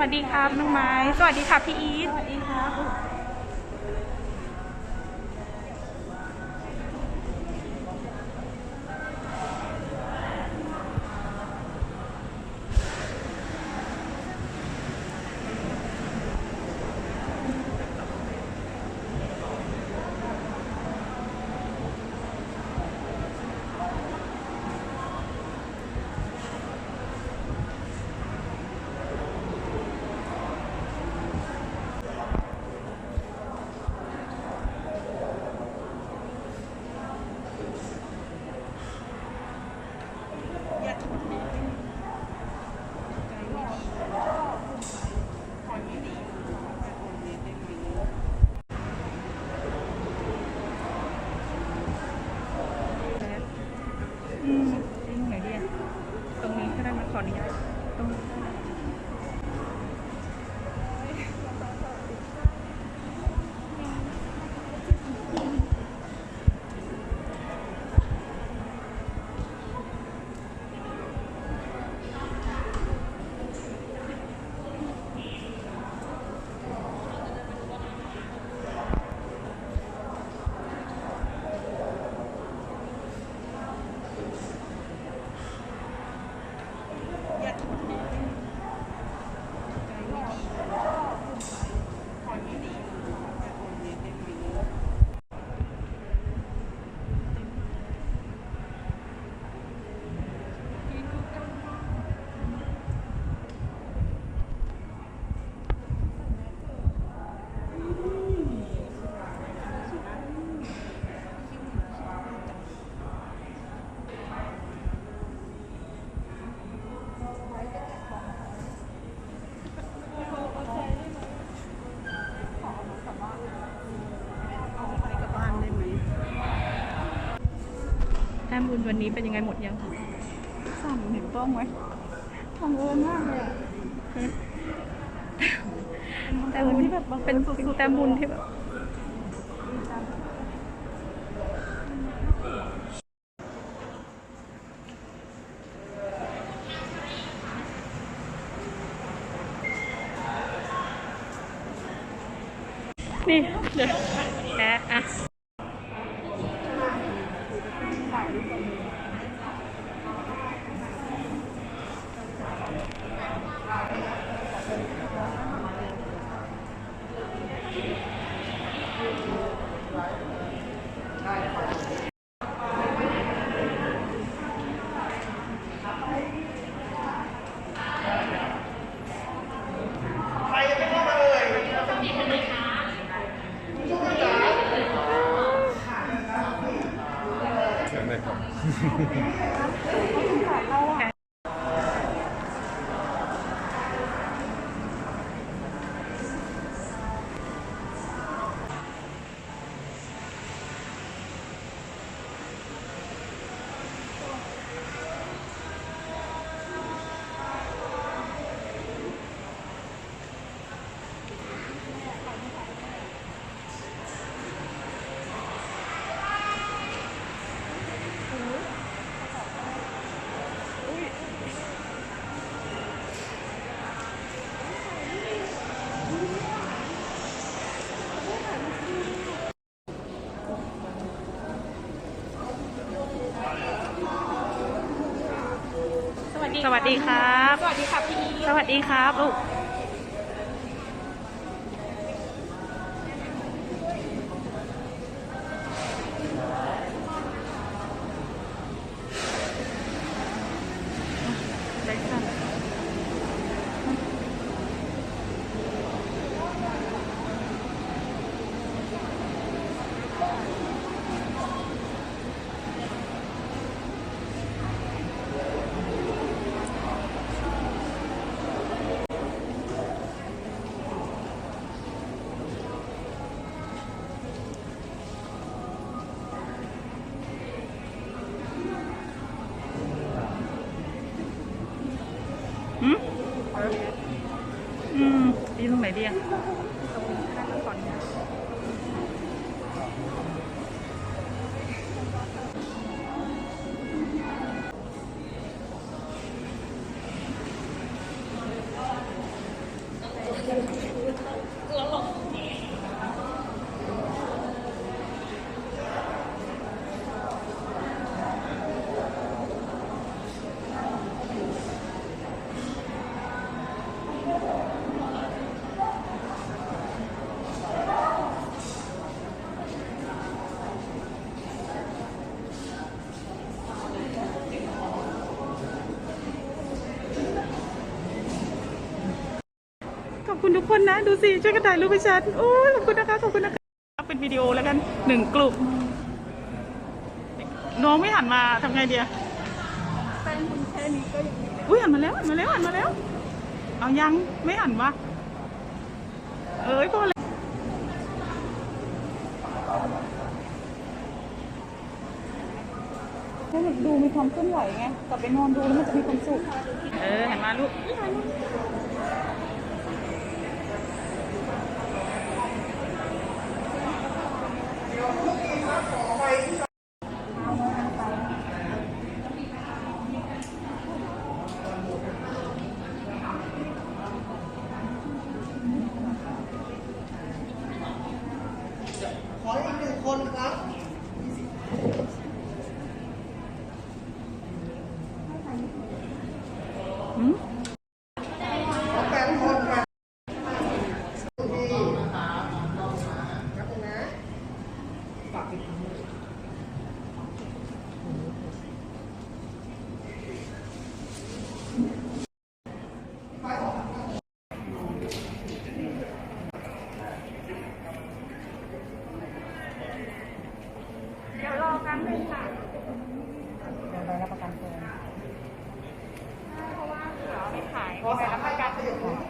วัสดีครับน้องไม้ สวัสดีค่ะพี่อีทสวัสดีครับ มบุญวันนี้เป็นยังไงหมดยังสั่นเห็นกล้องไหมทำเอิญมากเลยอะแต้มบุญที่แบบเป็นแต้มบุญที่แบบนี่เดี๋ยว วัสดีครับ สวัสดีค่ะพี่อีสวัสดีครับลูก คุณทุกคนนะ ดูสิ ช่วยกันถ่ายรูปให้ฉันโอ้ยขอบคุณนะคะ ขอบคุณนะคะเป็นวิดีโอแล้วกันหนึ่งกลุ่ม น้องไม่หันมาทำไงเดียแฟนคุณแค่นี้ก็ยังอุ้ยหันมาแล้วหันมาแล้วหันมาแล้ว เอายังไม่หันวะเอ้ยพอแล้วถ้าดูมีความเคลื่อนไหวไงกลับไปนอนดูแล้วมันจะมีความสุข เออหันมาลูก ทุกทีมก็ต้องพยายาม เอาไปขายไปรับประกัน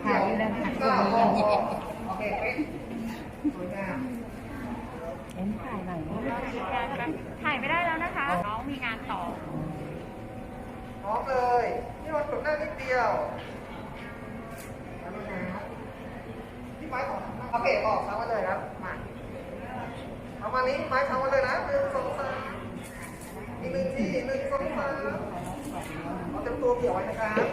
ถ่ายเรื่องถ่ายตัวโอเคเป๊ะสวยงามถ่ายไม่ได้แล้วนะคะ น้องมีงานต่อพร้อมเลยนี่วันกดหน้านิดเดียวที่ไม้ของเอาเพจออกซ้ำมาเลยครับมาเอามานี้ไม้ซ้ำมาเลยนะหนึ่งสองสามอีกหนึ่งที่หนึ่งสองสามเอาเต็มตัวเกี่ยวไว้นะครับ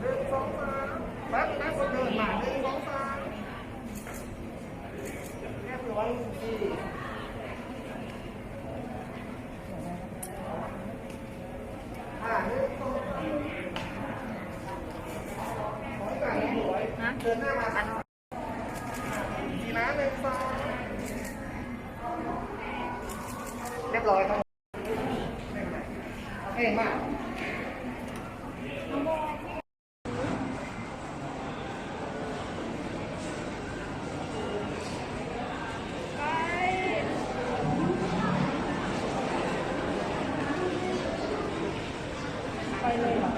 หนึ่งสองสามแป๊บนะคนเดินมาหนึ่งสองสามแค่ตัวไว้หนึ่งที่อ่าหนึ่งสองสามขอให้ไก่สวย เดินหน้ามาสักทีนะหนึ่งสองเรียบร้อยครับโอเคมากดี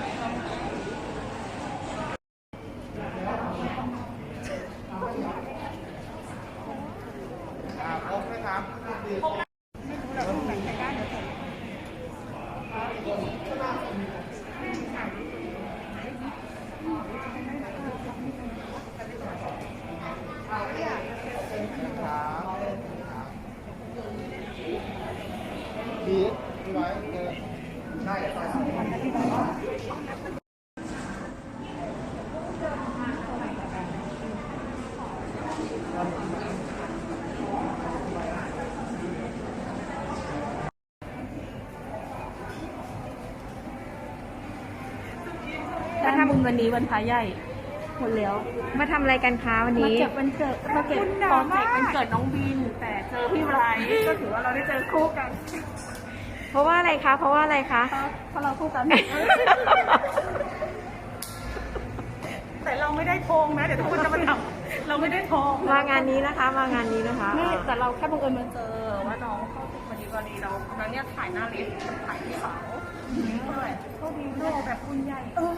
มาทำบุญวันนี้วันพระใหญ่หมดแล้ว มาทำอะไรกันคะวันมานี้ เก็บวันเกิดมาเก็บโปรเจกต์วันเกิดน้องบิน แต่เจอพี่ไบรท์ก็ถือว่าเราได้เจอคู่กันเพราะว่าอะไรคะ เพราะว่าอะไรคะ เพราะเราคู่กัน แต่เราไม่ได้ทองนะ เดี๋ยวทุกคนจะมาทำเราไม่ได้ทองมางานนี้นะคะ มางานนี้นะคะไม่แต่เราแค่บังเอิญมาเจอว่าน้องเข้าถึงพอดีวันนี้เราเราเนี่ยถ่ายหน้าลิฟต์ถ่ายที่เสาด้วยโชคดีด้วยแบบบุญใหญ่ เออ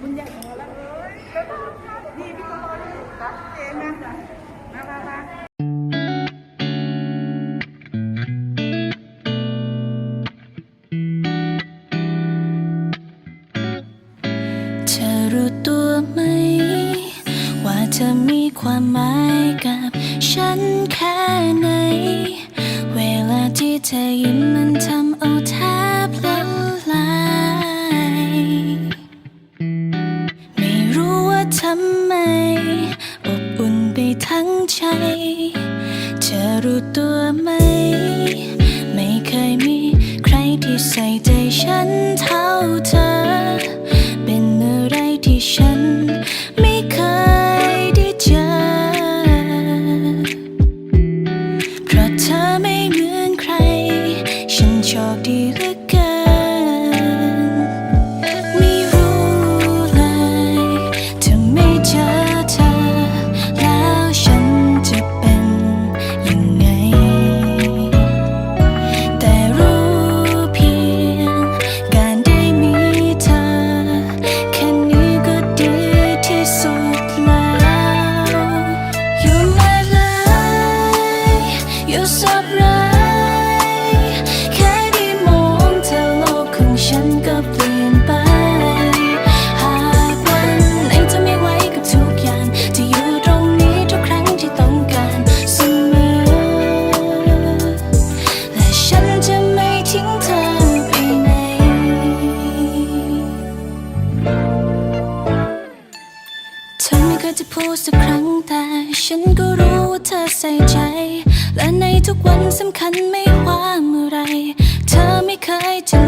บุญใหญ่ของเราแล้วเอ้ยแล้วก็ดีพี่ก็รออยู่ครับเจนนะมามามาเธอรู้ตัวไหม ว่าเธอมีความหมายกับฉันแค่ไหน เวลาที่เธอยิ้มมันทำเอา ตัวไหม ไม่เคยมีใครที่ใส่ใจฉันเท่า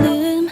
ลืม